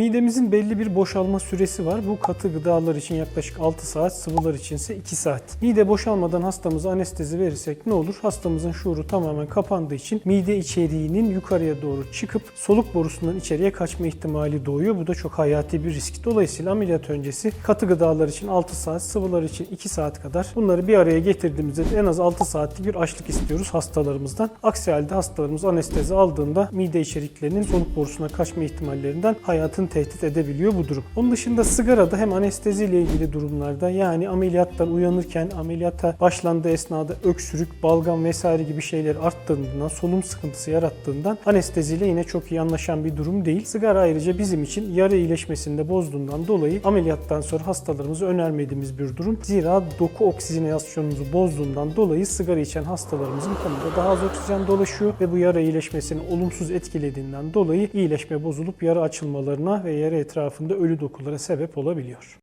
Midemizin belli bir boşalma süresi var. Bu katı gıdalar için yaklaşık 6 saat, sıvılar için ise 2 saat. Mide boşalmadan hastamıza anestezi verirsek ne olur? Hastamızın şuuru tamamen kapandığı için mide içeriğinin yukarıya doğru çıkıp soluk borusundan içeriye kaçma ihtimali doğuyor. Bu da çok hayati bir risk. Dolayısıyla ameliyat öncesi katı gıdalar için 6 saat, sıvılar için 2 saat kadar bunları bir araya getirdiğimizde en az 6 saatlik bir açlık istiyoruz hastalarımızdan. Aksi halde hastalarımız anestezi aldığında mide içeriklerinin soluk borusuna kaçma ihtimallerinden hayatını tehdit edebiliyor bu durum. Onun dışında sigarada hem anestezi ile ilgili durumlarda yani ameliyattan uyanırken ameliyata başlandığı esnada öksürük, balgam vesaire gibi şeyler arttığından, solunum sıkıntısı yarattığından anesteziyle yine çok iyi anlaşan bir durum değil. Sigara ayrıca bizim için yara iyileşmesini de bozduğundan dolayı ameliyattan sonra hastalarımıza önermediğimiz bir durum. Zira doku oksijenasyonumuzu bozduğundan dolayı sigara içen hastalarımızın kanında daha az oksijen dolaşıyor ve bu yara iyileşmesini olumsuz etkilediğinden dolayı iyileşme bozulup yara açılmalarına ve yara etrafında ölü dokulara sebep olabiliyor.